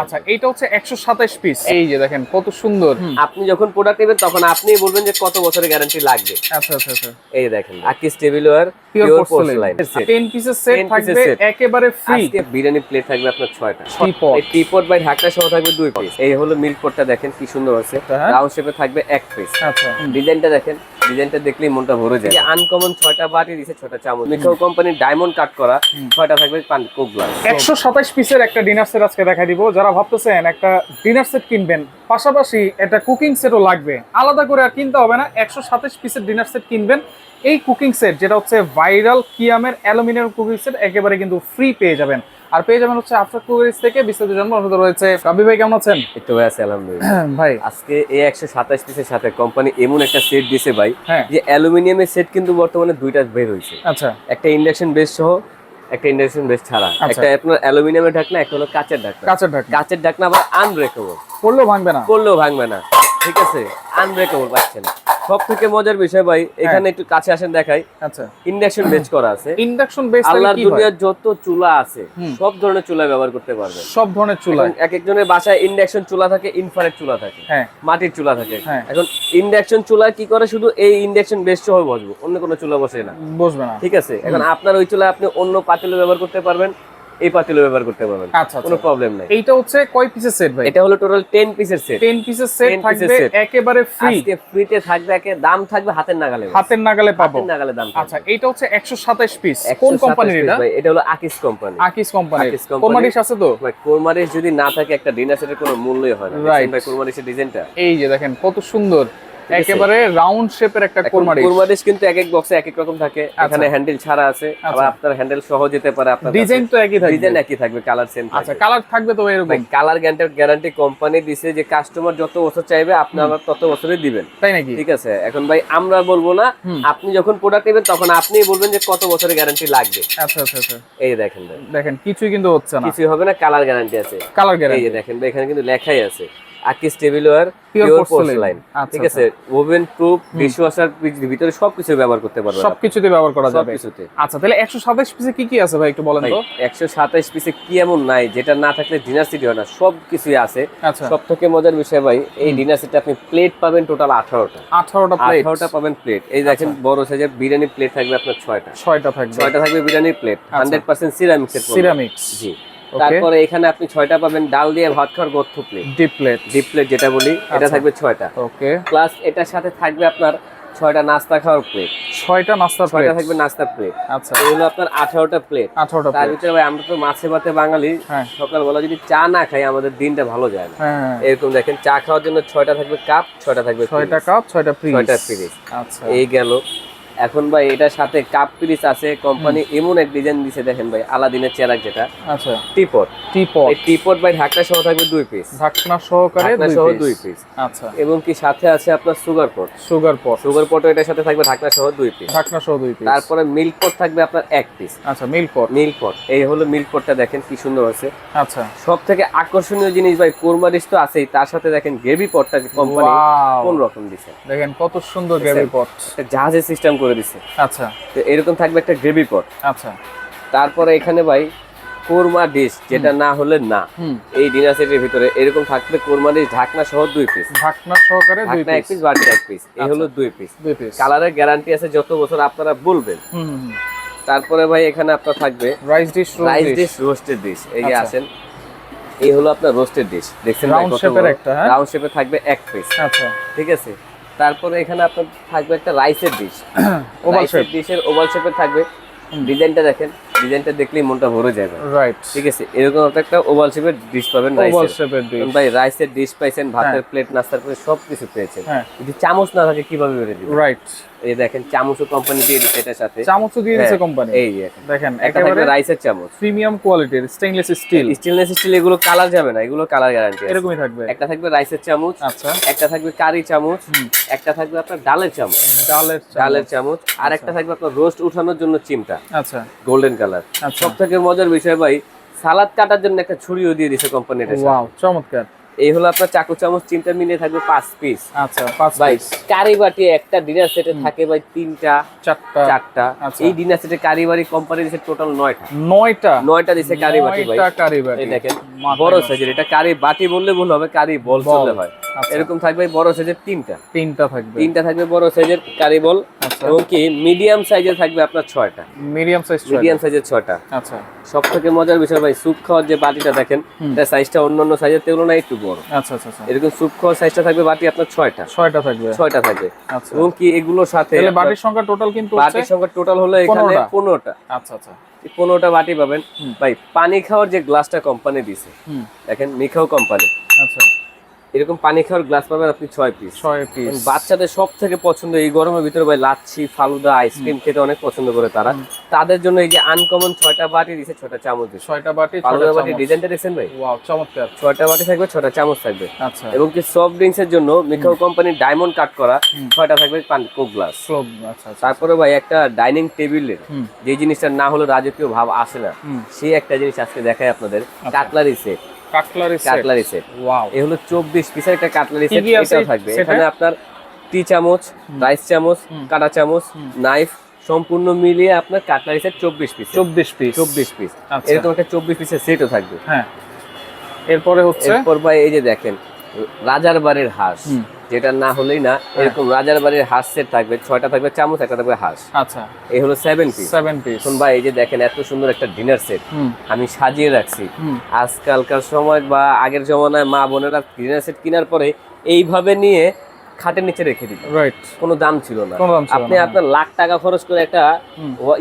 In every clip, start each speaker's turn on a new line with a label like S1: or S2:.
S1: আচ্ছা এইটা হচ্ছে একশো সাতাইশ পিস এই যে দেখেন কত সুন্দর।
S2: আপনি যখন প্রোডাক্ট নেবেন তখন আপনিই বলবেন যে কত বছরের গ্যারান্টি লাগবে।
S1: আচ্ছা আচ্ছা আচ্ছা।
S2: এই দেখেন আকিস tableware
S1: pure
S2: pure
S1: porcelain
S2: porcelain
S1: ten পিসের সেট থাকবে একেবারে ফ্রি
S2: আজকে বিরিয়ানি প্লেট থাকবে আপনার ছয়টা।
S1: Teapot।
S2: এই টিপট বাই ঢাকনা সহ থাকবে দুই পিস এই হলো মিল্ক পটটা দেখেন কি সুন্দর আছে। রাউন্ড শেপে থাকবে এক পিস
S1: আচ্ছা।
S2: ডিজাইনটা দেখেন ডিজাইনটা দেখলেই মনটা ভরে যায়। আনকমন ছয়টা বাটি দিছে ছয়টা চামচ। মিঠাও কোম্পানির ডায়মন্ড কাট করা ছয়টা থাকবে পান কোক গ্লাস
S1: একশো সাতাইশ পিসের একটা ডিনার সেট আজকে দেখা দিব। যারা ভাবতেছেন একটা ডিনার সেট কিনবেন পাশাপাশি একটা কুকিং সেটও লাগবে। আলাদা করে আর কিনতে হবে না একশো সাতাইশ পিসের ডিনার সেট কিনবেন। এই কুকিং সেট যেটা হচ্ছে ভাইরাল কিয়ামের অ্যালুমিনিয়াম কুকিং সেট একেবারে কিন্তু ফ্রি পেয়ে যাবেন। আর পেয়ে যাবেন হচ্ছে আফটার কুকারিজ থেকে বিস্তারিত জন্ম অনুরোধ রয়েছে। কাবি ভাই কেমন আছেন?
S2: একটু ভাই আছে আলহামদুলিল্লাহ।
S1: ভাই।
S2: আজকে এই একশো সাতাশ পিসের সাথে কোম্পানি এমন একটা সেট দিছে ভাই
S1: হ্যাঁ।
S2: যে অ্যালুমিনিয়ামের সেট কিন্তু বর্তমানে দুইটা বের হয়েছে
S1: আচ্ছা।
S2: একটা ইন্ডাকশন বেস সহ একটা ইন্ডাকশন বেস ছাড়া।
S1: আচ্ছা।
S2: একটা আপনার অ্যালুমিনিয়ামের ঢাকনা একটা হলো কাচের ঢাকনা।
S1: কাঁচের ঢাকনা।
S2: কাচের ঢাকনা আবার আনব্রেকেবল
S1: করলেও ভাঙবে না।
S2: করলেও ভাঙবে না। ঠিক আছে? আনব্রেকেবল পাচ্ছেন। সব থেকে মজার বিষয় ভাই এখানে একটু কাছে আসেন দেখাই।
S1: আচ্ছা।
S2: ইন্ডাকশন বেস করা আছে।
S1: ইন্ডাকশন বেস
S2: আল্লাহর
S1: হয়?
S2: দুনিয়ার যত চুলা আছে সব ধরনের চুলা ব্যবহার করতে পারবেন।
S1: সব ধরনের চুলা।
S2: এক একজনের বাসায় ইন্ডাকশন চুলা থাকে ইনফ্রারেড চুলা থাকে
S1: হ্যাঁ।
S2: মাটির চুলা থাকে।
S1: হ্যাঁ।
S2: এখন ইন্ডাকশন চুলা কি করে? শুধু এই ইন্ডাকশন বেস সহ বসবো অন্য কোনো চুলা বসে না।
S1: বসবে না।
S2: ঠিক আছে? এখন আপনার ওই চুলা আপনি অন্য পাতিলে ব্যবহার করতে পারবেন এই পাতিলও ব্যবহার করতে পারবেন।
S1: আচ্ছা
S2: কোনো
S1: আচ্ছা
S2: প্রবলেম নাই।
S1: এইটা হচ্ছে কয় পিসের সেট ভাই?
S2: এটা হলো টোটাল টেন পিসের সেট
S1: 10 পিসের সেট থাকবে একেবারে ফ্রি
S2: আজকে ফ্রিতে থাকবে একে দাম থাকবে হাতের নাগালে
S1: হাতের নাগালে পাবো।
S2: হাতের নাগালে দাম
S1: আচ্ছা এইটা হচ্ছে 127 পিস কোন কোম্পানির এটা?
S2: ভাই, এটা হলো আকিস কোম্পানি
S1: আকিস
S2: company।
S1: কোরমাডিশ আছে তো?
S2: ভাই কোরমারিস যদি না থাকে একটা ডিনার সেটের কোনো মূল্যই হয় না। ভাই কোরমারিসের ডিজাইনটা
S1: এই যে দেখেন কত সুন্দর। একেবারে রাউন্ড শেপের একটা কোরমাডিশ
S2: কোরমারিস কিন্তু এক এক বক্সে এক এক রকম থাকে। এখানে হ্যান্ডেল ছাড়া আছে আবার
S1: আচ্ছা।
S2: আপনার হ্যান্ডেল সহ যেতে পারে আপনার
S1: ডিজাইন তো একই থাকবে।
S2: ডিজাইন একই থাকবে কালার সেম
S1: আচ্ছা কালার থাকবে তো এরকম।
S2: কালার গ্যারান্টি গ্যারান্টি কোম্পানি দিছে যে কাস্টমার যত বছর চাইবে আপনি আমার তত বছরই দিবেন।
S1: তাই নাকি?
S2: ঠিক আছে? এখন ভাই আমরা বলব না আপনি যখন প্রোডাক্ট নেবেন তখন আপনিই বলবেন যে কত বছরের গ্যারান্টি লাগবে।
S1: আচ্ছা আচ্ছা আচ্ছা।
S2: এই দেখেন ভাই।
S1: দেখেন কিছুই কিন্তু হচ্ছে না।
S2: কিছুই হবে না কালার গ্যারান্টি আছে।
S1: কালার গ্যারান্টি
S2: যে দেখেন এখানে কিন্তু লেখাই আছে। আকিস পিওর পোর্সেলাইন
S1: আচ্ছা,
S2: ঠিক আছে? ওভেন প্রুফ ডিশওয়াশার ভিতরে সবকিছু ব্যবহার করতে পারবেন
S1: সবকিছুতে ব্যবহার করা যাবে।
S2: সবকিছুতে।
S1: আচ্ছা তাহলে 127 পিসে কি কি আছে ভাই একটু বলেন তো?
S2: একশো সাতাইশ পিসে কি এমন নাই যেটা না থাকলে ডিনার সিটি হয় না সব কিছুই আছে।
S1: আচ্ছা।
S2: সব থেকে মজার বিষয় ভাই এই ডিনার সেটে আপনি প্লেট পাবেন টোটাল আঠারোটা।
S1: 18টা প্লেট
S2: আঠারোটা পাবেন প্লেট এই দেখেন বড় সাইজের বিরিয়ানি প্লেট থাকবে আপনার ছয়টা।
S1: ছয়টা থাকবে।
S2: ছয়টা থাকবে বিরিয়ানির প্লেট হান্ড্রেড পার্সেন্ট সিরামিক্স জি. তারপরে এখানে আপনি ছয়টা পাবেন ডাল দিয়ে ভাত খাওয়ার গর্থ plate
S1: deep plate
S2: deep plate যেটা বলি এটা
S1: আচ্ছা।
S2: থাকবে ছয়টা।
S1: ওকে
S2: প্লাস এটার সাথে থাকবে আপনার ছয়টা নাস্তা খাওয়ার প্লেট
S1: ছয়টা নাস্তার
S2: ছয়টা থাকবে নাস্তার প্লেট
S1: আচ্ছা।
S2: এগুলো আপনার আঠারোটা প্লেট
S1: 18টা
S2: তার ভিতরে ভাই আমরা তো মাছে ভাতে বাঙালি
S1: হ্যাঁ।
S2: সকালবেলা যদি চা না খাই আমাদের দিনটা ভালো যায় না।
S1: হ্যাঁ হ্যাঁ।
S2: এরকম দেখেন চা খাওয়ার জন্য ছয়টা থাকবে কাপ ছয়টা থাকবে
S1: ছয়টা কাপ ছয়টা পিস
S2: ছয়টা পিরিচ
S1: আচ্ছা।
S2: এই গেল। এখন ভাই এটার সাথে কাপ পিরিচ আছে কোম্পানি এমন এক ডিজাইন দিছে দেখেন ভাই আলাদিনের চেরাক যেটা।
S1: আচ্ছা।
S2: টিপট
S1: টিপট
S2: এই টিপট ভাই ঢাকনা সহ থাকবে দুই পিস
S1: ঢাকনা সহকারে
S2: ঢাকনা
S1: দুই
S2: সহ
S1: পিস
S2: দুই পিস
S1: আচ্ছা।
S2: এবং কি সাথে আছে আপনার sugar pot
S1: sugar pot
S2: sugar পটও এটার সাথে থাকবে ঢাকনা সহ দুই পিস
S1: ঢাকনা সহ দুই পিস
S2: তারপরে মিল্ক পট থাকবে আপনার এক পিস
S1: আচ্ছা মিল্ক পট
S2: মিল্ক পট এই হলো মিল্ক পটটা দেখেন কি সুন্দর আছে
S1: আচ্ছা।
S2: সব থেকে আকর্ষণীয় জিনিস ভাই কোরমারিচ তো আছেই তার সাথে দেখেন গ্রেভি পটটা কোম্পানি কোন রকম দিছে।
S1: দেখেন কত সুন্দর গ্রেভি পট
S2: একটা জাহাজের সিস্টেম করে দিছে।
S1: আচ্ছা।
S2: তো এরকম থাকবে একটা গ্রেভি পট
S1: আচ্ছা।
S2: তারপরে এখানে ভাই কোরমা ডিশ যেটা না হলে না। এই ডিনার সেটের ভিতরে এরকম থাকবে কোরমা ডিশ ঢাকনা সহ দুই পিস
S1: ঢাকনা সহকারে দুই
S2: ঢাকনা এক
S1: পিস
S2: পিস বাটি এক পিস এই হলো
S1: আচ্ছা।
S2: দুই পিস
S1: দুই পিস
S2: কালারের গ্যারান্টি আছে যত বছর আপনারা বলবেন।
S1: হুম
S2: তারপরে ভাই এখানে আপনার থাকবে
S1: rice dish
S2: rice dish roasted dish এই যে
S1: আচ্ছা।
S2: আছেন এই হলো আপনার রোস্টেড ডিশ দেখছেন
S1: Round shape-এর একটা, হ্যাঁ?
S2: রাউন্ড শেপে থাকবে এক পিস
S1: আচ্ছা।
S2: ঠিক আছে? তারপরে এখানে আপনার থাকবে একটা রাইসের ডিশ
S1: ওভাল শেপ
S2: ডিশের ওভাল শেপের থাকবে। ডিজাইনটা দেখেন ডিজাইনটা দেখলেই মনটা ভরে যাবে।
S1: রাইট
S2: ঠিক আছে এরকম একটা ওভাল শেপের ডিশ পাবেন
S1: ওভাল শেপের ডিশ
S2: ভাই রাইসের ডিশ পাইছেন ভাতের প্লেট নাস্তার প্লেট সব কিছু পেয়েছেন।
S1: হ্যাঁ।
S2: যদি চামচ না থাকে কীভাবে বেড়ে দিবেন?
S1: রাইট
S2: এই দেখেন চামচও কোম্পানি দিয়ে দিচ্ছে এটার সাথে।
S1: চামচও দিয়ে
S2: হ্যাঁ,
S1: কোম্পানি
S2: এই দেখেন।
S1: একেবারে
S2: রাইসের চামচ।
S1: প্রিমিয়াম কোয়ালিটির স্টেইনলেস স্টিল
S2: স্টেনলেস স্টিল এগুলো কালার যাবে না এগুলো কালার গ্যারান্টি
S1: এরকমই থাকবে।
S2: একটা থাকবে রাইসের চামচ
S1: আচ্ছা।
S2: একটা থাকবে কারি চামচ একটা থাকবে আপনার ডালের চামচ।
S1: ডালের
S2: ডালের চামচ আর একটা থাকবে আপনার রোস্ট উঠানোর জন্য চিমটা।
S1: আচ্ছা।
S2: গোল্ডেন কালার
S1: আচ্ছা।
S2: সব থেকে মজার বিষয় ভাই সালাদ কাটার জন্য একটা ছুরিও দিয়ে দিছে কোম্পানি এটা
S1: ওয়াও চমৎকার।
S2: এই হলো আপনার চাকু চামচ তিনটা মিলে থাকবে পাঁচ পিস
S1: আচ্ছা পাঁচ
S2: ভাই কারি বাটি একটা ডিনার সেটে থাকে ভাই তিনটা
S1: চারটা।
S2: চারটা।
S1: আচ্ছা।
S2: এই ডিনার সেটে কারি বাড়ি কোম্পানি দিচ্ছে টোটাল নয়টা।
S1: নয়টা?
S2: নয়টা দিছে কারি বাটি ভাই।
S1: কারি বাটি
S2: এই দেখেন বড় সাইজের। এটা কারি বাটি বললে ভুল হবে কারি বল
S1: বল।
S2: চললে হয়
S1: আচ্ছা।
S2: এরকম থাকবে বড় সাইজের তিনটা।
S1: তিনটা থাকবে।
S2: তিনটা থাকবে বড় সাইজের কারি বল। এবং কি মিডিয়াম সাইজের থাকবে আপনার ছয়টা।
S1: মিডিয়াম সাইজ
S2: মিডিয়াম সাইজের ছয়টা।
S1: আচ্ছা।
S2: সব থেকে মজার বিষয় ভাই স্যুপ খাওয়ার যে বাটিটা দেখেন। এটা সাইজটা অন্যান্য সাইজের তুলনায় একটু বড়।
S1: আচ্ছা আচ্ছা আচ্ছা।
S2: এরকম স্যুপ খাওয়ার সাইজটা থাকবে বাটি আপনার ছয়টা।
S1: ছয়টা থাকবে।
S2: ছয়টা থাকবে।
S1: আচ্ছা।
S2: এবং কি এগুলোর সাথে
S1: তাহলে বাটির সংখ্যা টোটাল কিন্তু
S2: বাটির সংখ্যা টোটাল হলো এখানে।
S1: পনেরোটা। আচ্ছা আচ্ছা।
S2: পনেরোটা বাটি পাবেন। ভাই পানি খাওয়ার যে গ্লাসটা কোম্পানি দিছে দেখেন মিখাও কোম্পানি
S1: আচ্ছা।
S2: এরকম পানি খাওয়ার গ্লাস পাবেন আপনি ছয় পিস
S1: ছয় পিস
S2: বাচ্চাদের সব থেকে পছন্দ এই গরমের ভিতরে ভাই লাচ্ছি ফালুদা আইসক্রিম খেতে অনেক পছন্দ করে তারা। তাদের জন্য এই যে আনকমন ছয়টা বাটি দিছে ছয়টা চামচ
S1: ছয়টা বাটি
S2: ফালুদা বাটি ডিজাইনটা দেখছেন ভাই?
S1: ওয়াও চমৎকার।
S2: ছয়টা বাটি থাকবে ছয়টা চামচ থাকবে।
S1: আচ্ছা।
S2: এবং কি সফট ড্রিঙ্কস এর জন্য মিখাও কোম্পানির ডায়মন্ড কাট করা ছয়টা থাকবে পান কোক গ্লাস
S1: আচ্ছা আচ্ছা।
S2: তারপরে ভাই একটা ডাইনিং টেবিলের যে জিনিসটা না হলে রাজকীয় ভাব আসে না সেই একটা জিনিস আজকে দেখাই আপনাদের।
S1: আচ্ছা।
S2: Cutlery set
S1: cutlery set
S2: cutlery set
S1: wow
S2: হলো চব্বিশ পিসের একটা কাটলারি সেট এটাও থাকবে। এখানে আপনার টি চামচ রাইস চামচ। কাটা চামচ নাইফ সম্পূর্ণ মিলিয়ে আপনার কাটলারি সেট চব্বিশ পিস
S1: চব্বিশ পিস
S2: চব্বিশ পিস এরকম একটা চব্বিশ পিসের সেটও থাকবে।
S1: হ্যাঁ। এরপরে হচ্ছে?
S2: এরপর ভাই এই যে দেখেন রাজার বাড়ির হাঁস। যেটা না হলেই না এরকম রাজার বাড়ির হাঁস সেট থাকবে ছয়টা থাকবে চামচ একটা থাকবে হাঁস।
S1: আচ্ছা।
S2: এই হলো সেভেন পিস
S1: সেভেন পিস
S2: শুন ভাই এই যে দেখেন এত সুন্দর একটা ডিনার সেট আমি সাজিয়ে রাখছি। আজকালকার সময় বা আগের জমানায় মা বোনেরা ডিনার সেট কেনার পরে এইভাবে নিয়ে খাটের নিচে রেখে দিত
S1: রাইট
S2: কোনো দাম ছিল না। আপনি আপনার লাখ টাকা খরচ করে একটা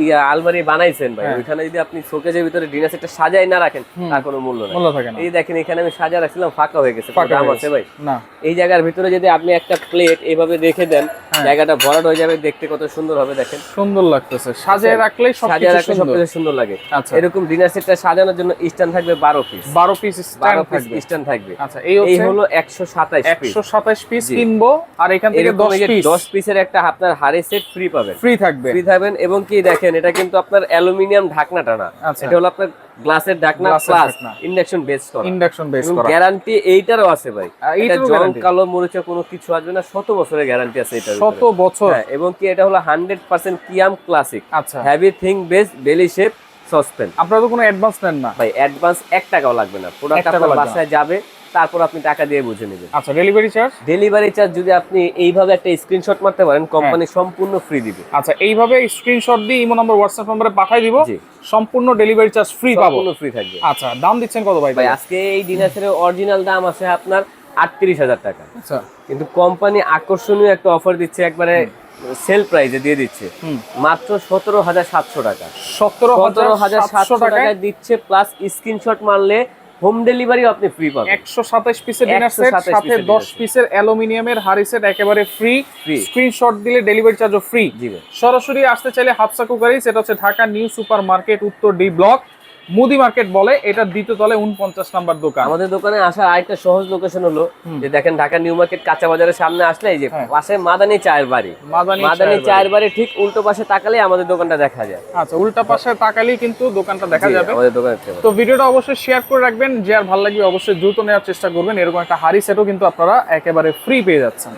S2: ইয়া আলমারি বানাইছেন ভাই
S1: হ্যাঁ।
S2: ওইখানে যদি আপনি শোকেজের ভিতরে ডিনার সেটটা সাজাই না রাখেন তার কোনো মূল্য নেই।
S1: মূল্য থাকে না।
S2: এই দেখেন এখানে আমি সাজা রাখছিলাম ফাঁকা হয়ে গেছে দাম আছে ভাই?
S1: না।
S2: এই জায়গার ভিতরে যদি আপনি একটা প্লেট এইভাবে রেখে দেন
S1: হ্যাঁ।
S2: জায়গাটা ভরাট হয়ে যাবে দেখতে কত সুন্দর হবে দেখেন।
S1: সুন্দর লাগতেছে। সাজিয়ে রাখলেই সব
S2: সাজিয়ে রাখলে
S1: সুন্দর।
S2: সবকিছু সুন্দর লাগে।
S1: আচ্ছা।
S2: এরকম ডিনার সেটটা সাজানোর জন্য স্ট্যান্ড থাকবে বারো পিস
S1: বারো পিস
S2: বারো
S1: স্ট্যান্ড
S2: পিস
S1: থাকবে।
S2: স্ট্যান্ড থাকবে।
S1: আচ্ছা এই
S2: হলো একশো সাতাইশ পিস
S1: একশো সাতাশ পিস কিনবো। আর এখান থেকে
S2: এরকম
S1: দশ
S2: এই যে
S1: পিস
S2: দশ পিসের একটা আপনার হাড়ি সেট ফ্রি পাবেন।
S1: ফ্রি থাকবে।
S2: ফ্রি থাকবেন এবং কি দেখেন এটা কিন্তু আপনার অ্যালুমিনিয়াম ঢাকনাটা না।
S1: আচ্ছা।
S2: এটা হলো আপনার গ্লাসের ঢাকনা প্লাস ইন্ডাকশন বেস করা।
S1: ইন্ডাকশন বেস করা।
S2: গ্যারান্টি এইটারও আছে ভাই। এটা জং কালো মরিচা কোনো কিছু আসবে না। শত বছরের গ্যারান্টি আছে এটার
S1: শত বছর।
S2: হ্যাঁ এবং কি এটা হলো হান্ড্রেড পার্সেন্ট কিয়াম ক্লাসিক
S1: আচ্ছা।
S2: Heavy thick base belly shape saucepan
S1: আপনারা তো কোনো অ্যাডভান্স নেন না।
S2: ভাই অ্যাডভান্স এক টাকাও লাগবে না। প্রোডাক্ট আপনার বাসায় যাবে তারপর আপনি টাকা দিয়ে বুঝে নেবেন।
S1: আচ্ছা ডেলিভারি চার্জ
S2: ডেলিভারি চার্জ যদি আপনি এইভাবে একটা স্ক্রিনশট মারতে পারেন কোম্পানি সম্পূর্ণ ফ্রি দিবে।
S1: আচ্ছা এইভাবে স্ক্রিনশট দিয়ে ইমো নাম্বার হোয়াটসঅ্যাপ নম্বরে পাঠিয়ে দিব। সম্পূর্ণ ডেলিভারি চার্জ ফ্রি পাবো।
S2: সম্পূর্ণ ফ্রি থাকবে।
S1: আচ্ছা দাম দিচ্ছেন কত ভাই?
S2: ভাই আজকে এই ডিনারের অরিজিনাল দাম আছে আপনার আটত্রিশ হাজার টাকা।
S1: আচ্ছা।
S2: কিন্তু কোম্পানি আকর্ষণীয় একটা অফার দিচ্ছে একবারে সেল প্রাইজে দিয়ে দিচ্ছে। মাত্র সতেরো হাজার সাতশো টাকা।
S1: সতেরো
S2: হাজার সাতশো
S1: টাকায়
S2: দিচ্ছে প্লাস স্ক্রিনশট মারলে হোম ডেলিভারি আপনি ফ্রি পাবেন।
S1: একশো সাতাশ পিসের ডিনার সেট সাথে
S2: পিসের
S1: দশ
S2: dinner set।
S1: পিসের অ্যালুমিনিয়ামের হারি সেট একেবারে ফ্রি। স্ক্রিনশট দিলে ডেলিভারি চার্জও ফ্রি সরাসরি আসতে চাইলে হাফসা কুকারি সেটা হচ্ছে ঢাকা নিউ সুপার মার্কেট উত্তর ডি ব্লক। মুদি মার্কেট বলে এটা দ্বিতীয় তলে উনপঞ্চাশ নাম্বার দোকান।
S2: আমাদের দোকানে আসার আরেকটা সহজ লোকেশন হলো যে দেখেন ঢাকা নিউ মার্কেট কাঁচা বাজারের সামনে আসলে এই যে
S1: হ্যাঁ।
S2: পাশে মাদানি চায়ের বাড়ি।
S1: মাদানি চায়ের
S2: বাড়ি। ঠিক উল্টো পাশে তাকালে আমাদের দোকানটা দেখা যায়।
S1: আচ্ছা উল্টা পাশে তাকালেই কিন্তু দোকানটা দেখা যাবে।
S2: আমাদের দোকানে।
S1: তো ভিডিওটা অবশ্যই শেয়ার করে রাখবেন যে আর ভালো লাগবে অবশ্যই দ্রুত নেওয়ার চেষ্টা করবেন। এরকম একটা হাড়ি সেটও কিন্তু আপনারা একেবারে ফ্রি পেয়ে যাচ্ছেন।